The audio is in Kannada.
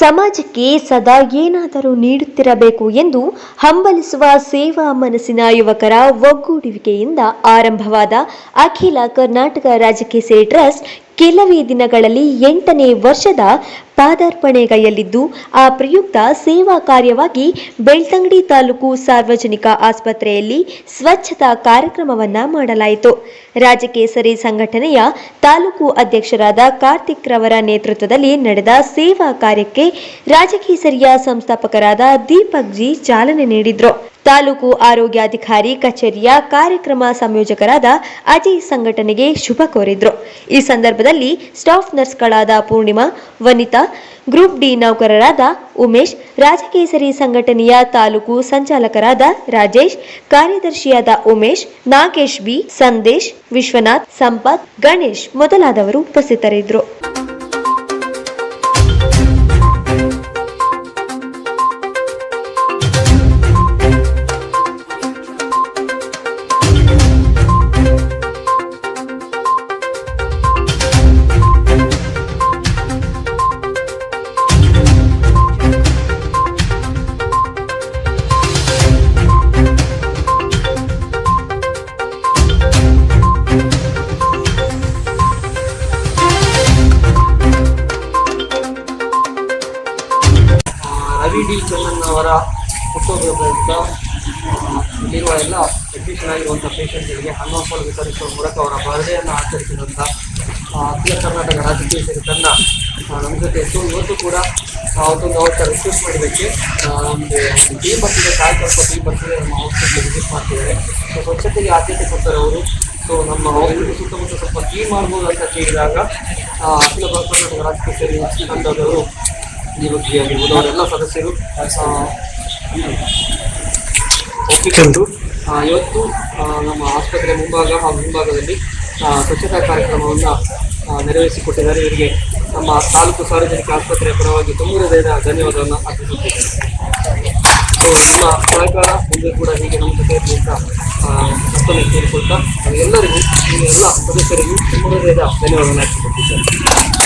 ಸಮಾಜಕ್ಕೆ ಸದಾ ಏನಾದರೂ ನೀಡುತ್ತಿರಬೇಕು ಎಂದು ಹಂಬಲಿಸುವ ಸೇವಾ ಮನಸ್ಸಿನ ಯುವಕರ ಒಗ್ಗೂಡುವಿಕೆಯಿಂದ ಆರಂಭವಾದ ಅಖಿಲ ಕರ್ನಾಟಕ ರಾಜಕೀಯ ಟ್ರಸ್ಟ್ ಕೆಲವೇ ದಿನಗಳಲ್ಲಿ ಎಂಟನೇ ವರ್ಷದ ಪಾದಾರ್ಪಣೆಗೈಯಲ್ಲಿದ್ದು ಆ ಪ್ರಯುಕ್ತ ಸೇವಾ ಕಾರ್ಯವಾಗಿ ಬೆಳ್ತಂಗಡಿ ತಾಲೂಕು ಸಾರ್ವಜನಿಕ ಆಸ್ಪತ್ರೆಯಲ್ಲಿ ಸ್ವಚ್ಛತಾ ಕಾರ್ಯಕ್ರಮವನ್ನ ಮಾಡಲಾಯಿತು. ರಾಜಕೇಸರಿ ಸಂಘಟನೆಯ ತಾಲೂಕು ಅಧ್ಯಕ್ಷರಾದ ಕಾರ್ತಿಕ್ ರವರ ನೇತೃತ್ವದಲ್ಲಿ ನಡೆದ ಸೇವಾ ಕಾರ್ಯಕ್ಕೆ ರಾಜಕೇಸರಿಯ ಸಂಸ್ಥಾಪಕರಾದ ದೀಪಕ್ ಜಿ ಚಾಲನೆ ನೀಡಿದ್ರು. ತಾಲೂಕು ಆರೋಗ್ಯಾಧಿಕಾರಿ ಕಚೇರಿಯ ಕಾರ್ಯಕ್ರಮ ಸಂಯೋಜಕರಾದ ಅಜಯ್ ಸಂಘಟನೆಗೆ ಶುಭ ಕೋರಿದ್ರು. ಈ ಸಂದರ್ಭದಲ್ಲಿ ಸ್ಟಾಫ್ ನರ್ಸ್ಗಳಾದ ಪೂರ್ಣಿಮಾ, ವನಿತಾ ಗ್ರೂಪ್ ಡಿ ನೌಕರರಾದ ಉಮೇಶ್, ರಾಜಕೇಸರಿ ಸಂಘಟನೆಯ ತಾಲೂಕು ಸಂಚಾಲಕರಾದ ರಾಜೇಶ್, ಕಾರ್ಯದರ್ಶಿಯಾದ ಉಮೇಶ್, ನಾಗೇಶ್ ಬಿ, ಸಂದೇಶ್, ವಿಶ್ವನಾಥ್, ಸಂಪತ್, ಗಣೇಶ್ ಮೊದಲಾದವರು ಉಪಸ್ಥಿತರಿದ್ದರು. ಆ, ಡಿ ಅವರ ಪ್ರಯುಕ್ತ ಆ, ಇಲ್ಲಿರುವ ಎಲ್ಲ ಅಡ್ಮಿಷನ್ ಆಗಿರುವಂಥ ಪೇಷಂಟ್ಗಳಿಗೆ ಹಣ್ಣು ವಿತರಿಸುವ ಮೂಲಕ ಅವರ ಬರ್ಡೇಯನ್ನು ಆಚರಿಸಿದಂಥ ಅಖಿಲ ಕರ್ನಾಟಕ ರಾಜಕೀಯ ತಂಡ ನಮ್ಮ ಜೊತೆ ಇತ್ತು. ಇವತ್ತು ಕೂಡ ಅವತ್ತೊಂದು ಅವತ್ತ ರಿಕ್ವೆಸ್ಟ್ ಮಾಡಿದ್ದಕ್ಕೆ ನಮಗೆ ಟೀಮ್ ಬರ್ತಿದೆ ಸ್ವಲ್ಪ ಟೀಮ್ ಬರ್ತಿದೆ ನಮ್ಮ ಹಾಸ್ಪಿಟ್ಲಿಗೆ ವಿಸಿಟ್ ಮಾಡ್ತಿದ್ದಾರೆ. ಸೊ ಸ್ವಚ್ಛತೆಗೆ ಆದ್ಯತೆ ಕೊಡ್ತಾರೆ ಅವರು. ಸೊ ನಮ್ಮ ಹಾಸ್ಪಿಟಲ್ ಸುತ್ತಮುತ್ತ ಸ್ವಲ್ಪ ಕ್ಲೀನ್ ಮಾಡ್ಬೋದು ಅಂತ ಕೇಳಿದಾಗ ಅಖಿಲ ಕರ್ನಾಟಕ ರಾಜಕೀಯ ಸೇರಿ ತಂಡದವರು ಜಿ ಆಗಿರ್ಬೋದು ಅವರೆಲ್ಲ ಸದಸ್ಯರು ಒಪ್ಪಿಕೊಂಡು ಇವತ್ತು ನಮ್ಮ ಆಸ್ಪತ್ರೆ ಮುಂಭಾಗ ಹಾಗೂ ಮುಂಭಾಗದಲ್ಲಿ ಸ್ವಚ್ಛತಾ ಕಾರ್ಯಕ್ರಮವನ್ನು ನೆರವೇರಿಸಿಕೊಟ್ಟಿದ್ದಾರೆ. ಇವರಿಗೆ ನಮ್ಮ ತಾಲೂಕು ಸಾರ್ವಜನಿಕ ಆಸ್ಪತ್ರೆಯ ಪರವಾಗಿ ತುಂಬ ಹೃದಯದ ಧನ್ಯವಾದವನ್ನು ಅರ್ಪಿಸುತ್ತೇನೆ. ಸೊ ನಿಮ್ಮ ಸಹಕಾರ ಮುಂದೆ ಕೂಡ ಹೀಗೆ ನಮ್ಮ ಜೊತೆ ಅಂತ ಮತ್ತೊಮ್ಮೆ ಕೇಳಿಕೊಳ್ತಾ ಎಲ್ಲರಿಗೂ ಎಲ್ಲ ಸದಸ್ಯರಿಗೂ ತುಂಬ ಹೃದಯದ ಧನ್ಯವಾದವನ್ನು ಅರ್ಪಿಸುತ್ತಿದ್ದೇನೆ